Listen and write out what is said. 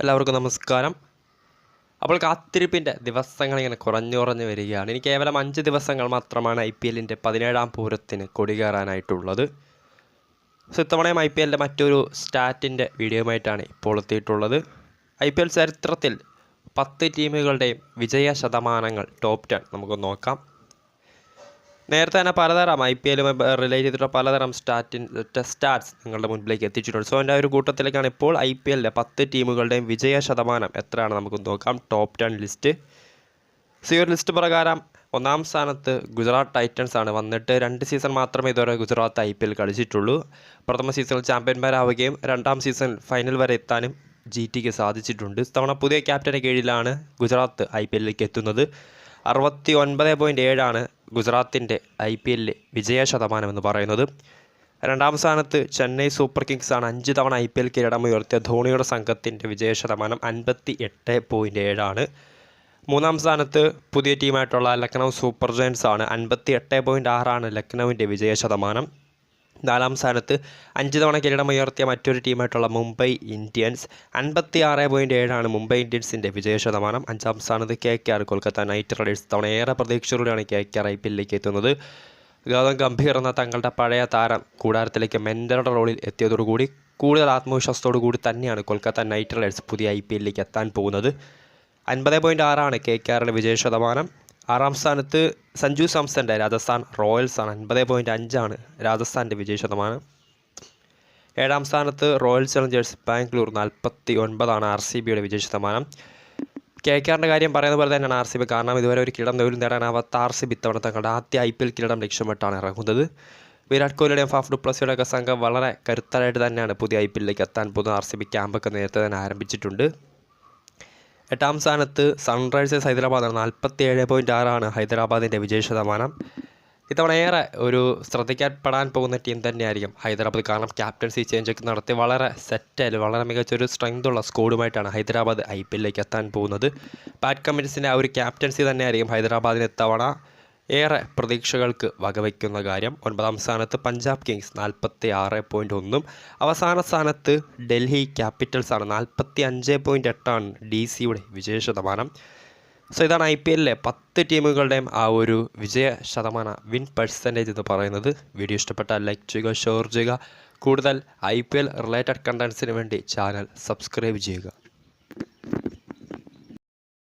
എല്ലാവർക്കും നമസ്കാരം. അപ്പോൾ കാത്തിരിപ്പിന്റെ ദിവസങ്ങൾ ഇങ്ങനെ കുറഞ്ഞു കുറഞ്ഞു വരികയാണ്. ഇനി കേവലം അഞ്ച് ദിവസങ്ങൾ മാത്രമാണ് ഐ പി എല്ലിന്റെ പതിനേഴാം പൂരത്തിന് കൊടികയറാനായിട്ടുള്ളത്. സോ ഐ പി എല്ലിന്റെ മറ്റൊരു സ്റ്റാറ്റിന്റെ വീഡിയോയുമായിട്ടാണ് ഇപ്പോൾ എത്തിയിട്ടുള്ളത്. ഐ പി എൽ ചരിത്രത്തിൽ പത്ത് ടീമുകളുടെയും വിജയ ശതമാനങ്ങൾ ടോപ്പ് ടെൻ. നമുക്ക് നോക്കാം. നേരത്തെ തന്നെ പലതരം ഐ പി എല്ലുമായി റിലേറ്റ് ചെയ്തിട്ടുള്ള പലതരം സ്റ്റാറ്റിൻ സ്റ്റാറ്റ്സ് നിങ്ങളുടെ മുൻപിലേക്ക് എത്തിച്ചിട്ടുണ്ട്. സോ എന്റെ ആ ഒരു കൂട്ടത്തിലേക്കാണ് ഇപ്പോൾ ഐ പി എല്ലിലെ പത്ത് ടീമുകളുടെയും വിജയ ശതമാനം എത്രയാണ് നമുക്ക് നോക്കാം. ടോപ്പ് ടെൻ ലിസ്റ്റ് സോ ഒരു ലിസ്റ്റ് പ്രകാരം ഒന്നാം സ്ഥാനത്ത് ഗുജറാത്ത് ടൈറ്റൻസ് ആണ് വന്നിട്ട് രണ്ട് സീസൺ മാത്രമേ ഇതുവരെ ഗുജറാത്ത് ഐ പി എൽ കളിച്ചിട്ടുള്ളൂ. പ്രഥമ സീസണിൽ ചാമ്പ്യന്മാരാവുകയും രണ്ടാം സീസൺ ഫൈനൽ വരെ എത്താനും ജി ടിക്ക് സാധിച്ചിട്ടുണ്ട്. ഇത്തവണ പുതിയ ക്യാപ്റ്റന് കീഴിലാണ് ഗുജറാത്ത് ഐ പി എല്ലിലേക്ക് എത്തുന്നത്. അറുപത്തി ഒൻപത് പോയിന്റ് ഏഴാണ് ഗുജറാത്തിന്റെ ഐ പി എല്ലിലെ വിജയ ശതമാനം എന്ന് പറയുന്നത്. രണ്ടാം സ്ഥാനത്ത് ചെന്നൈ സൂപ്പർ കിങ്സാണ് അഞ്ച് തവണ ഐ പി എൽ കിരീടം ഉയർത്തിയ ധോണിയുടെ സംഘത്തിന്റെ വിജയ ശതമാനം അൻപത്തി എട്ട് പോയിന്റ് ഏഴാണ് മൂന്നാം സ്ഥാനത്ത് പുതിയ ടീമായിട്ടുള്ള ലക്നൗ സൂപ്പർ ജയൻസ് ആണ് അൻപത്തി എട്ട് പോയിന്റ് ആറാണ് ലക്നൗവിന്റെ വിജയ ശതമാനം. നാലാം സ്ഥാനത്ത് അഞ്ച് തവണ കിരീടമുയർത്തിയ മറ്റൊരു ടീമായിട്ടുള്ള മുംബൈ ഇന്ത്യൻസ്. അൻപത്തി ആറ് പോയിന്റ് ഏഴാണ് മുംബൈ ഇന്ത്യൻസിന്റെ വിജയ ശതമാനം. അഞ്ചാം സ്ഥാനത്ത് K K R Kolkata knight riders. തവണ ഏറെ പ്രതീക്ഷയോടെയാണ് K K R I P എല്ലിലേക്ക് എത്തുന്നത്. ഗൗതം ഗംഭീർ എന്ന തങ്ങളുടെ പഴയ താരം കൂടാരത്തിലേക്ക് മെന്ററുടെ റോളിൽ എത്തിയതോടുകൂടി കൂടുതൽ ആത്മവിശ്വാസത്തോടു കൂടി തന്നെയാണ് കൊൽക്കത്ത നൈറ്റ് റൈഡേഴ്സ് പുതിയ ഐ പി എല്ലിലേക്ക് എത്താൻ പോകുന്നത്. അൻപത് പോയിന്റ് ആറാണ് കെ കെ ആറിന്റെ വിജയ ശതമാനം. ആറാം സ്ഥാനത്ത് സഞ്ജു സാംസന്റെ രാജസ്ഥാൻ റോയൽസ് ആണ്. അൻപത് പോയിന്റ് അഞ്ചാണ് രാജസ്ഥാന്റെ വിജയ ശതമാനം. ഏഴാം സ്ഥാനത്ത് റോയൽ ചലഞ്ചേഴ്സ് ബാംഗ്ലൂർ നാൽപ്പത്തി ഒൻപതാണ് ആർ സി ബിയുടെ വിജയ ശതമാനം. കെ കെ ആറിന്റെ കാര്യം പറയുന്ന പോലെ തന്നെയാണ് ആർ സി ബി. കാരണം ഇതുവരെ ഒരു കിരീടം പോലും നേടാനാവാത്ത ആർ സി ബി ഇത്തവണ തങ്ങളുടെ ആദ്യ ഐ പി എൽ കിരീടം ലക്ഷ്യമിട്ടാണ് ഇറങ്ങുന്നത്. വിരാട് കോഹ്ലിയുടെയും ഫാഫ് ഡുപ്ലസിയുടെയൊക്കെ സംഘം വളരെ കരുത്തരായിട്ട് തന്നെയാണ് പുതിയ ഐ പി എല്ലിലേക്ക് എത്താൻ പോകുന്ന ആർ സി ബി ക്യാമ്പൊക്കെ നേരത്തെ തന്നെ ആരംഭിച്ചിട്ടുണ്ട്. എട്ടാം സ്ഥാനത്ത് സൺറൈസേഴ്സ് ഹൈദരാബാദാണ് നാൽപ്പത്തി ഏഴ് പോയിന്റ് ആറാണ് ഹൈദരാബാദിന്റെ വിജയ ശതമാനം. ഇത്തവണ ഏറെ ഒരു ശ്രദ്ധിക്കപ്പെടാൻ പോകുന്ന ടീം തന്നെയായിരിക്കും ഹൈദരാബാദ്. കാരണം ക്യാപ്റ്റൻസി ചേഞ്ചൊക്കെ നടത്തി വളരെ സെറ്റായാലും വളരെ മികച്ചൊരു സ്ട്രെങ്ത് ഉള്ള സ്കോഡുമായിട്ടാണ് ഹൈദരാബാദ് ഐ പി എല്ലിലേക്ക് എത്താൻ പോകുന്നത്. പാറ്റ് കമ്മിൻസിന്റെ ആ ഒരു ക്യാപ്റ്റൻസി തന്നെയായിരിക്കും ഹൈദരാബാദിന് ഇത്തവണ ഏറെ പ്രതീക്ഷകൾക്ക് വകവയ്ക്കുന്ന കാര്യം ഒൻപതാം സ്ഥാനത്ത് പഞ്ചാബ് കിങ്സ് നാൽപ്പത്തി ആറ് പോയിന്റ് ഒന്നും അവസാന സ്ഥാനത്ത് ഡൽഹി ക്യാപിറ്റൽസാണ് നാൽപ്പത്തി അഞ്ച് പോയിന്റ് എട്ടാണ് ഡി സിയുടെ വിജയ ശതമാനം. സോ ഇതാണ് ഐ പി എല്ലിലെ പത്ത് ടീമുകളുടെയും ആ ഒരു വിജയ ശതമാന വിൻ പെർസെന്റേജ് എന്ന് പറയുന്നത്. വീഡിയോ ഇഷ്ടപ്പെട്ടാൽ ലൈക്ക് ചെയ്യുക ഷെയർ ചെയ്യുക. കൂടുതൽ ഐ പി എൽ റിലേറ്റഡ് കണ്ടൻസിന് വേണ്ടി ചാനൽ സബ്സ്ക്രൈബ് ചെയ്യുക.